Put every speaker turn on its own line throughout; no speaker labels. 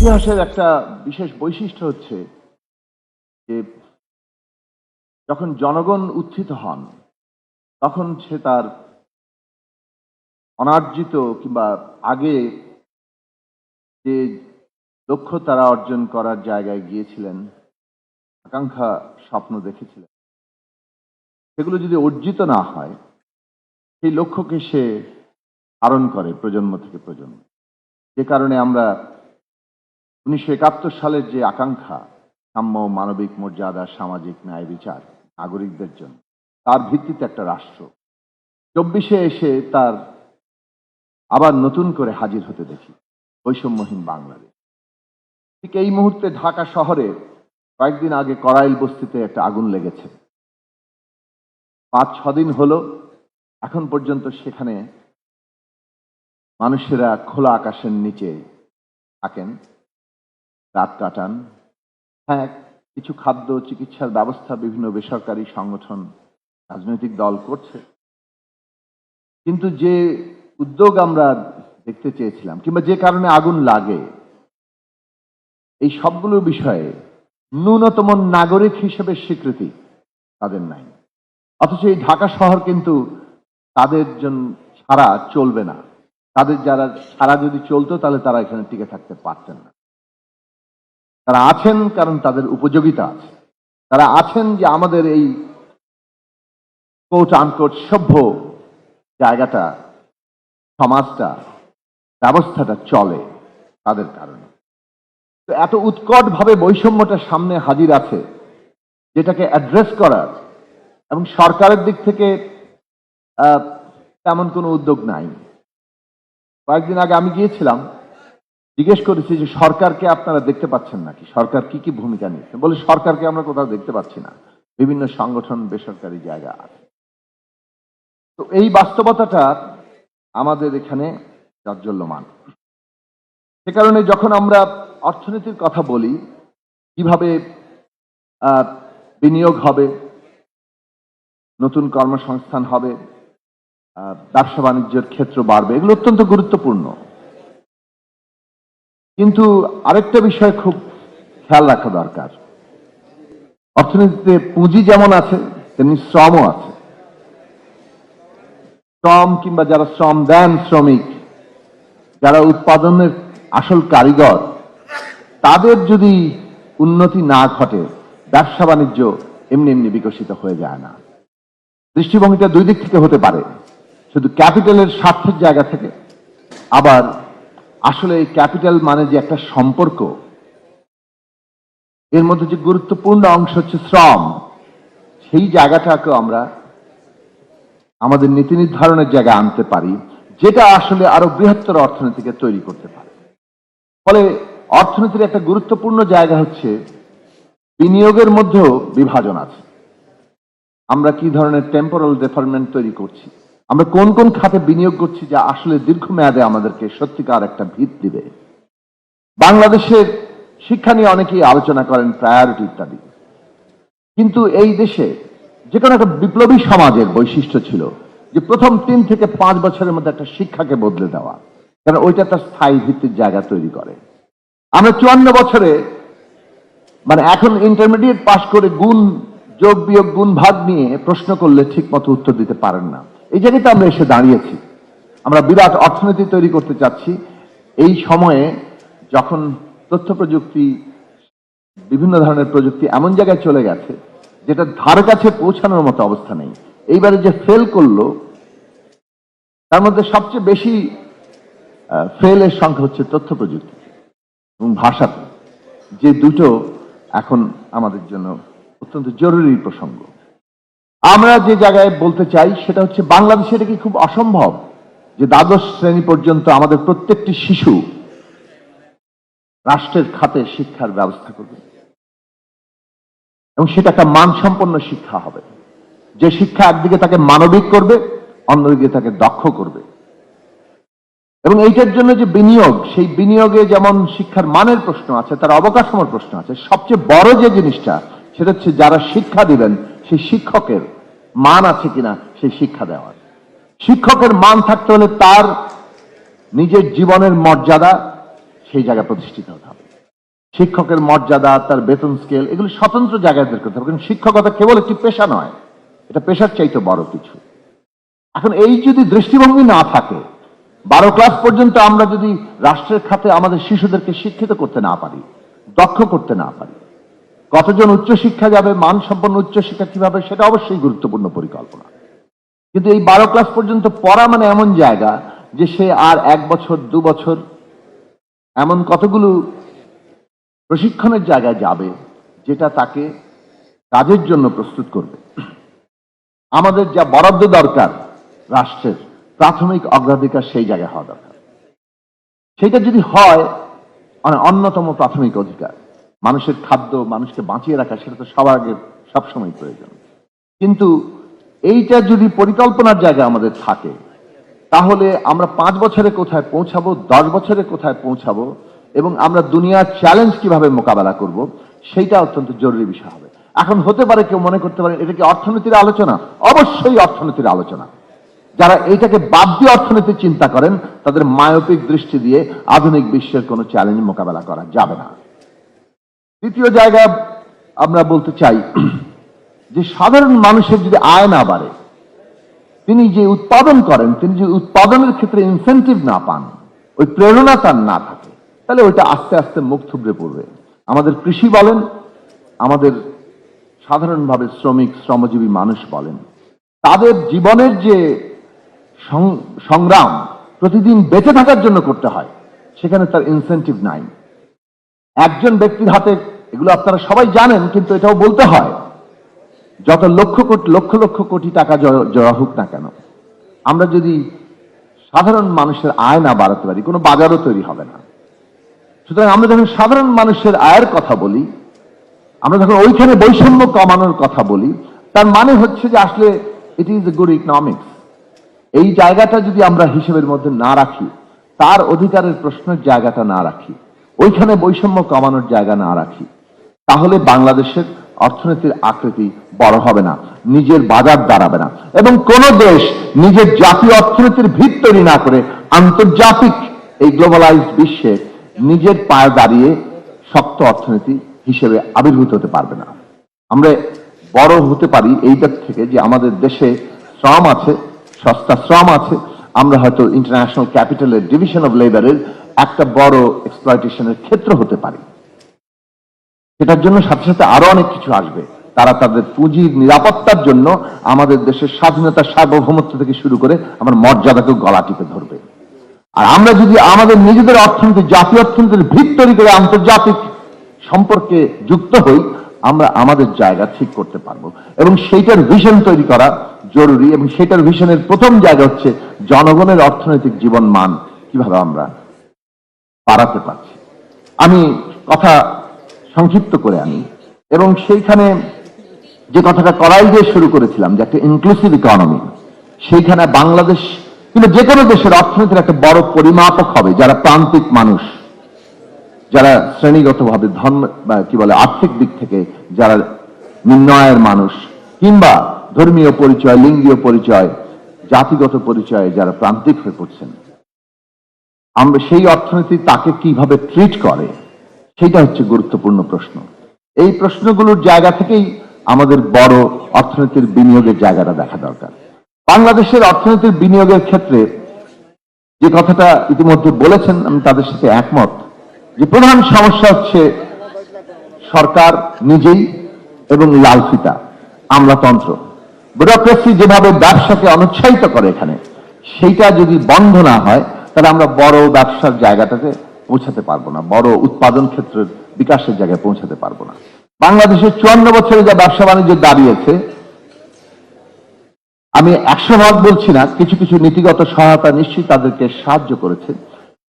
ইতিহাসের একটা বিশেষ বৈশিষ্ট্য হচ্ছে যে যখন জনগণ উত্থিত হন, তখন সে তার অনার্জিত কিংবা আগে যে লক্ষ্য তারা অর্জন করার জায়গায় গিয়েছিলেন, আকাঙ্ক্ষা স্বপ্ন দেখেছিলেন। সেগুলো যদি অর্জিত না হয়, সেই লক্ষ্যকে সে ধারণ করে প্রজন্ম থেকে প্রজন্ম। যে কারণে আমরা উনিশশো একাত্তর সালের যে আকাঙ্ক্ষা, সাম্য, মানবিক মর্যাদা, সামাজিক ন্যায় বিচার, নাগরিকদের জন্য, তার ভিত্তিতে একটা রাষ্ট্র। চব্বিশে এসে তার আবার নতুন করে হাজির হতে দেখি, বৈষম্যহীন বাংলাদেশ। ঠিক এই মুহূর্তে ঢাকা শহরে কয়েকদিন আগে করাইল বস্তিতে একটা আগুন লেগেছে। পাঁচ, ছদিন হলো, এখন পর্যন্ত সেখানে মানুষেরা খোলা আকাশের নিচে থাকেন। রাত কাটান। হ্যাঁ কিছু খাদ্য, চিকিৎসার ব্যবস্থা বিভিন্ন বেসরকারি সংগঠন, রাজনৈতিক দল করছে। কিন্তু যে উদ্যোগ আমরা দেখতে চেয়েছিলাম, কিংবা যে কারণে আগুন লাগে, এই সবগুলো বিষয়ে ন্যূনতম নাগরিক হিসেবে স্বীকৃতি তাদের নাই। অথচ এই ঢাকা শহর কিন্তু তাদের জন্য ছাড়া চলবে না। তাদের যারা ছাড়া যদি চলতো, তাহলে তারা এখানে টিকে থাকতে পারতেন না। তারা আছেন কারণ তাদের উপযোগিতা আছে। তারা আছেন যে আমাদের এই কোট আনকোট সভ্য জায়গাটা, সমাজটা, ব্যবস্থাটা চলে তাদের কারণে। তো এত উৎকট ভাবে বৈষম্যটা সামনে হাজির আছে, যেটাকে অ্যাড্রেস করার এবং সরকারের দিক থেকে তেমন কোনো উদ্যোগ নাই। কয়েকদিন আগে আমি গিয়েছিলাম জিজ্ঞেস করেছি যে সরকারকে আপনারা দেখতে পাচ্ছেন নাকি? সরকার কি কি ভূমিকা নিচ্ছে বলে সরকারকে আমরা কোথাও দেখতে পাচ্ছি না। বিভিন্ন সংগঠন, বেসরকারি জায়গা আছে। তো এই বাস্তবতাটা আমাদের এখানে জাজ্জল্যমান সে কারণে যখন আমরা অর্থনীতির কথা বলি, কীভাবে বিনিয়োগ হবে, নতুন কর্মসংস্থান হবে ব্যবসা বাণিজ্যের ক্ষেত্র বাড়বে, এগুলো অত্যন্ত গুরুত্বপূর্ণ। কিন্তু আরেকটা বিষয় খুব খেয়াল রাখা দরকার। অর্থনীতিতে পুঁজি যেমন আছে, তেমনি শ্রমও আছে। শ্রম কিংবা যারা শ্রম দেন শ্রমিক, যারা উৎপাদনের আসল কারিগর, তাদের যদি উন্নতি না ঘটে, ব্যবসা বাণিজ্য এমনি এমনি বিকশিত হয়ে যায় না। দৃষ্টিভঙ্গিটা দুই দিক থেকে হতে পারে। শুধু ক্যাপিটালের স্বার্থের জায়গা থেকে, আবার আসলে ক্যাপিটাল মানে যে একটা সম্পর্ক, এর মধ্যে যে গুরুত্বপূর্ণ অংশ হচ্ছে শ্রম। সেই জায়গাটাকে আমরা আমাদের নীতি নির্ধারণের জায়গায় আনতে পারি, যেটা আসলে আরও বৃহত্তর অর্থনীতিকে তৈরি করতে পারে। ফলে অর্থনীতির একটা গুরুত্বপূর্ণ জায়গা হচ্ছে বিনিয়োগের মধ্যেও বিভাজন আছে। আমরা কি ধরনের টেম্পোরাল ডেফারমেন্ট তৈরি করছি? আমরা কোন কোন খাতে বিনিয়োগ করছি যা আসলে দীর্ঘমেয়াদে আমাদেরকে সত্যিকার একটা ভিত দিবে? বাংলাদেশের শিক্ষা নিয়ে অনেকেই আলোচনা করেন প্রায়োরিটি ইত্যাদি কিন্তু এই দেশে যে কোনো একটা বিপ্লবী সমাজের বৈশিষ্ট্য ছিল যে প্রথম তিন থেকে পাঁচ বছরের মধ্যে একটা শিক্ষাকে বদলে দেওয়া, কারণ ওইটা তার স্থায়ী ভিত্তির জায়গা তৈরি করে। আমরা চুয়ান্ন বছরে মানে এখন ইন্টারমিডিয়েট পাশ করে গুণ যোগ বিয়োগ গুণ ভাগ নিয়ে প্রশ্ন করলে ঠিক মতো উত্তর দিতে পারেন না। এই জায়গাতে আমরা এসে দাঁড়িয়েছি। আমরা বিরাট অর্থনীতি তৈরি করতে চাচ্ছি। এই সময়ে যখন তথ্য প্রযুক্তি, বিভিন্ন ধরনের প্রযুক্তি এমন জায়গায় চলে গেছে, যেটা ধার কাছে পৌঁছানোর মতো অবস্থা নেই। এইবারে যে ফেল করল, তার মধ্যে সবচেয়ে বেশি ফেলের সংখ্যা হচ্ছে তথ্য প্রযুক্তি এবং ভাষাতে, যে দুটো এখন আমাদের জন্য অত্যন্ত জরুরি প্রসঙ্গ। আমরা যে জায়গায় বলতে চাই, সেটা হচ্ছে বাংলাদেশে এটা কি খুব অসম্ভব যে দ্বাদশ শ্রেণি পর্যন্ত আমাদের প্রত্যেকটি শিশু রাষ্ট্রের খাতে শিক্ষার ব্যবস্থা করবে? এবং সেটা একটা মানসম্পন্ন শিক্ষা হবে। যে শিক্ষা একদিকে তাকে মানবিক করবে, অন্যদিকে তাকে দক্ষ করবে। এবং এইটার জন্য যে বিনিয়োগ, সেই বিনিয়োগে যেমন শিক্ষার মানের প্রশ্ন আছে, তার অবকাঠামোর প্রশ্ন আছে। সবচেয়ে বড় যে জিনিসটা, সেটা হচ্ছে যারা শিক্ষা দিবেন সেই শিক্ষকের মান আছে কিনা সেই শিক্ষা দেওয়ার। শিক্ষকের মান থাকতে হলে তার নিজের জীবনের মর্যাদা সেই জায়গায় প্রতিষ্ঠিত হতে হবে। শিক্ষকের মর্যাদা, তার বেতন স্কেল এগুলো স্বতন্ত্র জায়গায় বের করতে হবে। কারণ শিক্ষকতা কেবল একটি পেশা নয়, এটা পেশার চাইতে বড় কিছু। এখন এই যদি দৃষ্টিভঙ্গি না থাকে, বারো ক্লাস পর্যন্ত আমরা যদি রাষ্ট্রের খাতে আমাদের শিশুদেরকে শিক্ষিত করতে না পারি, দক্ষ করতে না পারি কতজন উচ্চশিক্ষা যাবে, মানসম্পন্ন উচ্চশিক্ষা কীভাবে, সেটা অবশ্যই গুরুত্বপূর্ণ পরিকল্পনা। কিন্তু এই বারো ক্লাস পর্যন্ত পড়া মানে এমন জায়গা যে সে আর এক বছর, দু বছর, এমন কতগুলো প্রশিক্ষণের জায়গায় যাবে যেটা তাকে কাজের জন্য প্রস্তুত করবে। আমাদের যা বরাদ্দ দরকার রাষ্ট্রের, প্রাথমিক অগ্রাধিকার সেই জায়গায় হওয়া দরকার। সেটা যদি হয় মানে অন্যতম প্রাথমিক অধিকার মানুষের খাদ্য, মানুষকে বাঁচিয়ে রাখা, সেটা তো সবার আগে সবসময় প্রয়োজন। কিন্তু এইটা যদি পরিকল্পনার জায়গা আমাদের থাকে, তাহলে আমরা পাঁচ বছরে কোথায় পৌঁছাবো, দশ বছরে কোথায় পৌঁছাবো, এবং আমরা দুনিয়ার চ্যালেঞ্জ কীভাবে মোকাবেলা করব, সেইটা অত্যন্ত জরুরি বিষয় হবে। এখন হতে পারে কেউ মনে করতে পারে, এটা কি অর্থনীতির আলোচনা? অবশ্যই অর্থনীতির আলোচনা। যারা এইটাকে বাদ দিয়ে অর্থনীতি চিন্তা করেন, তাদের মায়োপিক দৃষ্টি দিয়ে আধুনিক বিশ্বের কোনো চ্যালেঞ্জ মোকাবেলা করা যাবে না। তৃতীয় জায়গা আমরা বলতে চাই যে সাধারণ মানুষের যদি আয় না বাড়ে, তিনি যে উৎপাদন করেন, তিনি যে উৎপাদনের ক্ষেত্রে ইনসেন্টিভ না পান, ওই প্রেরণা তার না থাকে, তাহলে ওইটা আস্তে আস্তে মুখ থুবড়ে পড়বে। আমাদের কৃষি বলেন, আমাদের সাধারণভাবে শ্রমিক, শ্রমজীবী মানুষ বলেন, তাদের জীবনের যে সংগ্রাম প্রতিদিন বেঁচে থাকার জন্য করতে হয়, সেখানে তার ইনসেন্টিভ নাই। একজন ব্যক্তির হাতে, এগুলো আপনারা সবাই জানেন, কিন্তু এটাও বলতে হয়, যত লক্ষ কোটি, লক্ষ লক্ষ কোটি টাকা জড়া হোক না কেন, আমরা যদি সাধারণ মানুষের আয় না বাড়াতে পারি, কোনো বাজারও তৈরি হবে না। সুতরাং আমরা যখন সাধারণ মানুষের আয়ের কথা বলি, আমরা যখন ওইখানে বৈষম্য কমানোর কথা বলি, তার মানে হচ্ছে যে আসলে it is a good economics এই জায়গাটা যদি আমরা হিসেবের মধ্যে না রাখি, তার অধিকারের প্রশ্নের জায়গাটা না রাখি ওইখানে বৈষম্য কমানোর জায়গা না রাখি। তাহলে বাংলাদেশের অর্থনীতির আকৃতি বড় হবে না, নিজের বাজার দাঁড়াবে না এবং কোন দেশ নিজের জাতীয় অর্থনীতির ভিত তৈরি না করে আন্তর্জাতিক এই গ্লোবালাইজড বিশ্বে নিজের পায়ে দাঁড়িয়ে শক্ত অর্থনীতি হিসেবে আবির্ভূত হতে পারবে না। আমরা বড় হতে পারি এইটার থেকে যে আমাদের দেশে শ্রম আছে, সস্তা শ্রম আছে, আমরা হয়তো ইন্টারন্যাশনাল ক্যাপিটালের ডিভিশন অফ লেবারের একটা বড় এক্সপ্লয়টেশনের ক্ষেত্র হতে পারি। সেটার জন্য সাথে সাথে আরও অনেক কিছু আসবে। তারা তাদের পুঁজির নিরাপত্তার জন্য আমাদের দেশের স্বাধীনতা সার্বভৌমত্ব থেকে শুরু করে আমার মর্যাদাকে গলা টিপে ধরবে। আর আমরা যদি আমাদের নিজেদের অর্থনীতি, জাতীয় অর্থনীতির ভিত তৈরি করে আন্তর্জাতিক সম্পর্কে যুক্ত হই, আমরা আমাদের জায়গা ঠিক করতে পারব। এবং সেইটার ভিশন তৈরি করা জরুরি এবং সেটার ভিশনের প্রথম জায়গা হচ্ছে জনগণের অর্থনৈতিক জীবন মান কীভাবে আমরা বাড়াতে পারছি। আমি কথা সংক্ষিপ্ত করে আনি এবং সেইখানে যে কথাটা করাই দিয়ে শুরু করেছিলাম, যে একটা ইনক্লুসিভ ইকোনমি সেইখানে বাংলাদেশ কিন্তু যে কোনো দেশের অর্থনীতির একটা বড় পরিমাপক হবে, যারা প্রান্তিক মানুষ, যারা শ্রেণীগতভাবে ধর্ম কি বলে, আর্থিক দিক থেকে যারা নিম্নয়ের মানুষ, কিংবা ধর্মীয় পরিচয়, লিঙ্গীয় পরিচয়, জাতিগত পরিচয়ে যারা প্রান্তিক হয়ে পড়ছেন আমরা সেই অর্থনীতি তাকে কীভাবে ট্রিট করে সেটা হচ্ছে গুরুত্বপূর্ণ প্রশ্ন। এই প্রশ্নগুলোর জায়গা থেকেই আমাদের বড় অর্থনীতির বিনিয়োগের জায়গাটা দেখা দরকার। বাংলাদেশের অর্থনীতির বিনিয়োগের ক্ষেত্রে যে কথাটা ইতিমধ্যে বলেছেন, আমি তাদের সাথে একমত, যে প্রধান সমস্যা হচ্ছে সরকার নিজেই এবং লালফিতা আমলাতন্ত্র। ব্যুরোক্রেসি যেভাবে ব্যবসাকে অনুৎসাহিত করে এখানে, সেইটা যদি বন্ধ না হয় তাহলে আমরা বড় ব্যবসার জায়গাটাতে পৌঁছাতে পারব না, বড় উৎপাদন ক্ষেত্রের বিকাশের জায়গায় পৌঁছাতে পারব না। বাংলাদেশের চুয়ান্ন বছরে যা ব্যবসা বাণিজ্য দাঁড়িয়েছে আমি একশো ভাগ বলছি না, কিছু কিছু নীতিগত সহায়তা নিশ্চয়ই তাদেরকে সাহায্য করেছে,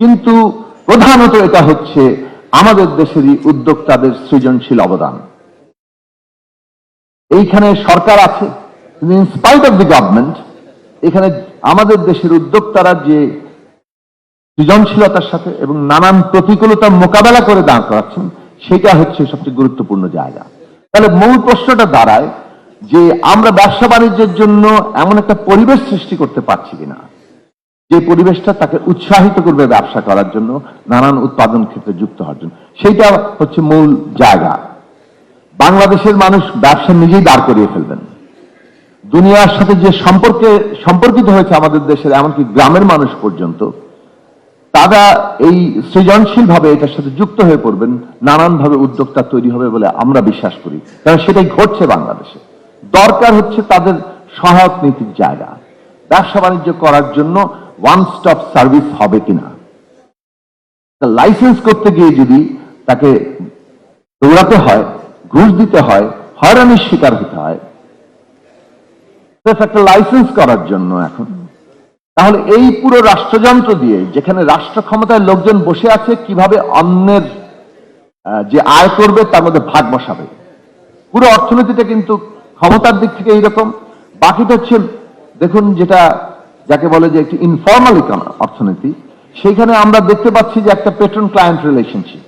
কিন্তু প্রধানত এটা হচ্ছে আমাদের দেশেরই উদ্যোক্তাদের সৃজনশীল অবদান। এইখানে সরকার আছে ইনস্পাইট অফ দি গভর্নমেন্ট এখানে আমাদের দেশের উদ্যোক্তারা যে সৃজনশীলতার সাথে এবং নানান প্রতিকূলতা মোকাবেলা করে দাঁড় করাচ্ছেন, সেটা হচ্ছে সবচেয়ে গুরুত্বপূর্ণ জায়গা। তাহলে মূল প্রশ্নটা দাঁড়ায় যে আমরা ব্যবসা বাণিজ্যের জন্য এমন একটা পরিবেশ সৃষ্টি করতে পারছি কিনা? যে পরিবেশটা তাকে উৎসাহিত করবে ব্যবসা করার জন্য, নানান উৎপাদন ক্ষেত্রে যুক্ত হওয়ার জন্য। সেইটা হচ্ছে মূল জায়গা। বাংলাদেশের মানুষ ব্যবসা নিজেই দাঁড় করিয়ে ফেলবেন। দুনিয়ার সাথে যে সম্পর্কে, সম্পর্কিত হয়েছে আমাদের দেশের, এমনকি গ্রামের মানুষ পর্যন্ত তারা এই সৃজনশীল ভাবে এটার সাথে যুক্ত হয়ে পড়বেন, নানানভাবে উদ্যোক্তা তৈরি হবে বলে আমরা বিশ্বাস করি। কারণ সেটাই ঘটছে বাংলাদেশে। দরকার হচ্ছে তাদের সহায়ক নীতির জায়গা। ব্যবসা বাণিজ্য করার জন্য ওয়ান স্টপ সার্ভিস হবে কিনা। লাইসেন্স করতে গিয়ে যদি তাকে দৌড়াতে হয়, ঘুষ দিতে হয়, হয়রানির শিকার হতে হয় একটা লাইসেন্স করার জন্য এখন তাহলে এই পুরো রাষ্ট্রযন্ত্র দিয়ে যেখানে রাষ্ট্র ক্ষমতায় লোকজন বসে আছে, কীভাবে অন্যের যে আয় করবে তার মধ্যে ভাগ বসাবে। পুরো অর্থনীতিটা কিন্তু ক্ষমতার দিক থেকে এইরকম। বাকিটা হচ্ছে, দেখুন যেটা যাকে বলে যে একটি ইনফর্মাল অর্থনীতি, সেইখানে আমরা দেখতে পাচ্ছি যে একটা পেট্রন ক্লায়েন্ট রিলেশনশিপ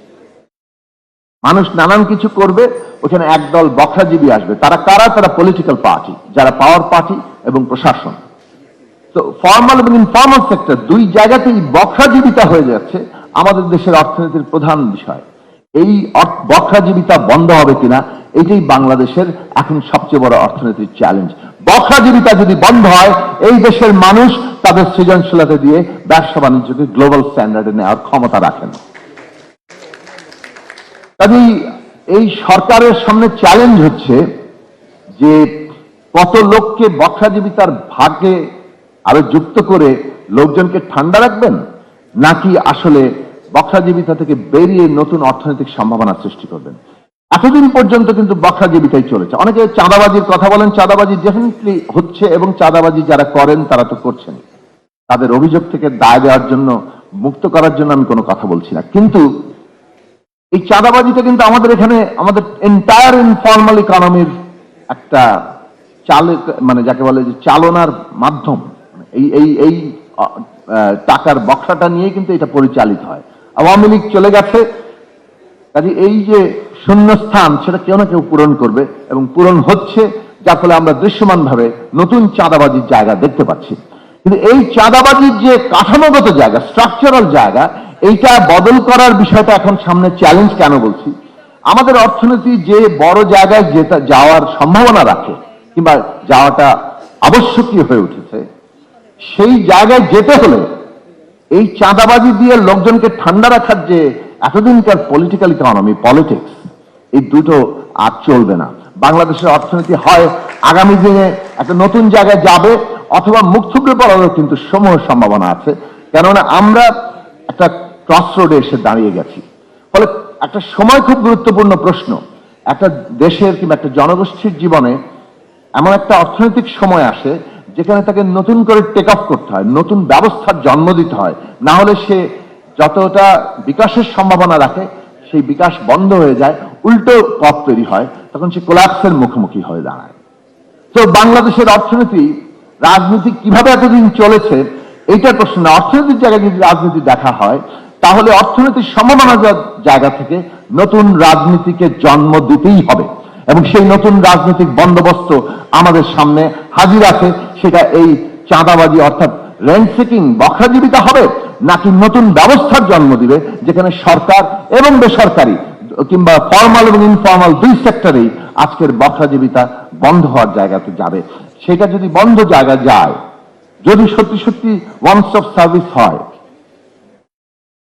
মানুষ নানান কিছু করবে, ওখানে একদল বখরাজীবী আসবে। তারা কারা? তারা পলিটিক্যাল পার্টি যারা পাওয়ার পার্টি এবং প্রশাসন। তো ফর্মাল এবং ইনফর্মাল সেক্টর দুই জায়গাতেই বখরাজীবিতা হয়ে যাচ্ছে, আমাদের দেশের অর্থনীতির প্রধান বিষয়। এই বখরাজীবিতা বন্ধ হবে কিনা, এটাই বাংলাদেশের এখন সবচেয়ে বড় অর্থনৈতিক চ্যালেঞ্জ বখরাজীবিতা যদি বন্ধ হয়, এই দেশের মানুষ তাদের সৃজনশীলতা দিয়ে ব্যবসা বাণিজ্যকে গ্লোবাল স্ট্যান্ডার্ডে নেওয়ার ক্ষমতা রাখেন। কাজেই এই সরকারের সামনে চ্যালেঞ্জ হচ্ছে যে কত লোককে বক্ষাজীবিতার ভাগে আরও যুক্ত করে লোকজনকে ঠান্ডা রাখবেন, নাকি আসলে বক্ষাজীবিতা থেকে বেরিয়ে নতুন অর্থনৈতিক সম্ভাবনা সৃষ্টি করবেন? এতদিন পর্যন্ত কিন্তু বক্ষাজীবিতাই চলেছে। অনেকে চাঁদাবাজির কথা বলেন, চাঁদাবাজি ডেফিনেটলি হচ্ছে এবং চাঁদাবাজি যারা করেন, তারা তো করছেন। তাদের অভিযোগ থেকে দায় দেওয়ার জন্য, মুক্ত করার জন্য আমি কোনো কথা বলছি না। কিন্তু এই চাঁদাবাজিটা কিন্তু আমাদের এখানে, আমাদের এন্টায়ার ইনফর্মাল ইকোনমির একটা চালে মানে যাকে বলে যে চালনার মাধ্যম। এই এই এই টাকার বক্সাটা নিয়ে কিন্তু এটা পরিচালিত হয়। আওয়ামী লীগ চলে গেছে। কাজে এই যে শূন্যস্থান, সেটা কেউ না কেউ পূরণ করবে এবং পূরণ হচ্ছে, যার ফলে আমরা দৃশ্যমান ভাবে নতুন চাঁদাবাজির জায়গা দেখতে পাচ্ছি। কিন্তু এই চাঁদাবাজির যে কাঠামোগত জায়গা স্ট্রাকচারাল জায়গা, এইটা বদল করার বিষয়টা এখন সামনে চ্যালেঞ্জ কেন বলছি? আমাদের অর্থনীতি যে বড় জায়গায় যেটা যাওয়ার সম্ভাবনা রাখে, কিংবা যাওয়াটা আবশ্যকীয় হয়ে উঠেছে সেই জায়গায় যেতে হলে এই চাঁদাবাজি দিয়ে লোকজনকে ঠান্ডা রাখার যে এতদিনকার পলিটিক্যাল ইকোনমি পলিটিক্স এই দুটো আর চলবে না। বাংলাদেশের অর্থনীতি হয় আগামী দিনে একটা নতুন জায়গায় যাবে অথবা মুখ থুবড়ে পড়ারও কিন্তু সমূহ সম্ভাবনা আছে। কেননা আমরা একটা ক্রস রোডে এসে দাঁড়িয়ে গেছি। ফলে একটা সময় খুব গুরুত্বপূর্ণ প্রশ্ন। একটা দেশের কিংবা একটা জনগোষ্ঠীর জীবনে এমন একটা অর্থনৈতিক সময় আসে যেখানে তাকে নতুন করে টেক অফ করতে হয়, নতুন ব্যবস্থার জন্ম দিতে হয়, না হলে সে যতটা বিকাশের সম্ভাবনা রাখে, সেই বিকাশ বন্ধ হয়ে যায়, উল্টো পথ তৈরি হয়, তখন সে কোলাপসের মুখোমুখি হয়ে দাঁড়ায়। তো বাংলাদেশের অর্থনীতি, রাজনীতি কীভাবে এতদিন চলেছে, এইটার প্রশ্ন। অর্থনীতির জায়গায় যদি রাজনীতি দেখা হয়, তাহলে অর্থনীতির সম্ভাবনা জায়গা থেকে নতুন রাজনীতিকে জন্ম দিতেই হবে। এবং সেই নতুন রাজনৈতিক বন্দোবস্ত আমাদের সামনে হাজির আছে। সেটা এই চাঁদাবাজি অর্থাৎ রেন্ট সিকিং বখরাজীবিতা হবে নাকি নতুন ব্যবস্থার জন্ম দিবে, যেখানে সরকার এবং বেসরকারি কিংবা ফর্মাল এবং ইনফর্মাল দুই সেক্টরেই আজকের বখরাজীবিতা বন্ধ হওয়ার জায়গাতে যাবে। সেটা যদি বন্ধ জায়গা যায়, যদি সত্যি সত্যি ওয়ান স্টপ সার্ভিস হয়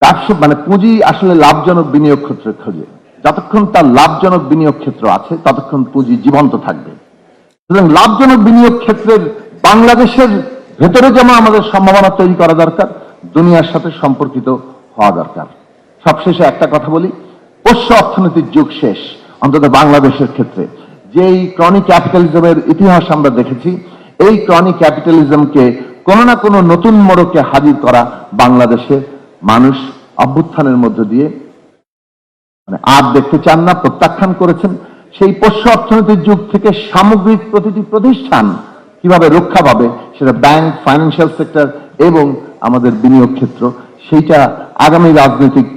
ব্যবসা মানে পুঁজি আসলে লাভজনক বিনিয়োগ ক্ষেত্রে খোঁজে। যতক্ষণ তার লাভজনক বিনিয়োগ ক্ষেত্র আছে, ততক্ষণ পুঁজি জীবন্ত থাকবে। সুতরাং লাভজনক বিনিয়োগ ক্ষেত্রের বাংলাদেশের ভেতরে যেমন আমাদের সম্ভাবনা তৈরি করা দরকার, দুনিয়ার সাথে সম্পর্কিত হওয়া দরকার। সবশেষে একটা কথা বলি, পোষ্য অর্থনীতির যুগ শেষ, অন্তত বাংলাদেশের ক্ষেত্রে। যেই ক্রনিক ক্যাপিটালিজমের ইতিহাস আমরা দেখেছি, এই ক্রনিক ক্যাপিটালিজমকে কোনো না কোনো নতুন মোড়কে হাজির করা বাংলাদেশে মানুষ অভ্যুত্থানের মধ্য দিয়ে মানে আর দেখতে চান না, প্রত্যাখ্যান করেছেন। সেই পোষ্য অর্থনীতির যুগ থেকে সামগ্রিক প্রতিটি প্রতিষ্ঠান কীভাবে রক্ষা পাবে সেটা ব্যাংক ফাইন্যান্সিয়াল সেক্টর এবং আমাদের বিনিয়োগ ক্ষেত্র। সেইটা আগামী রাজনৈতিক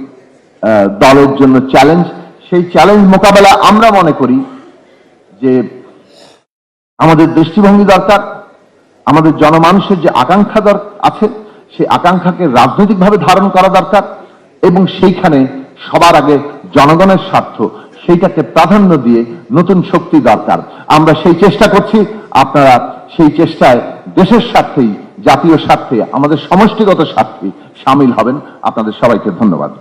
দলের জন্য চ্যালেঞ্জ সেই চ্যালেঞ্জ মোকাবেলা আমরা মনে করি যে আমাদের দৃষ্টিভঙ্গি দরকার, আমাদের জনমানুষের যে আকাঙ্ক্ষা আছে, সেই আকাঙ্ক্ষাকে রাজনৈতিকভাবে ধারণ করা দরকার এবং সেইখানে সবার আগে জনগণের স্বার্থ, সেইটাকে প্রাধান্য দিয়ে নতুন শক্তি দরকার। আমরা সেই চেষ্টা করছি আপনারা সেই চেষ্টায় দেশের স্বার্থেই জাতীয় স্বার্থে, আমাদের সমষ্টিগত স্বার্থে সামিল হবেন। আপনাদের সবাইকে ধন্যবাদ।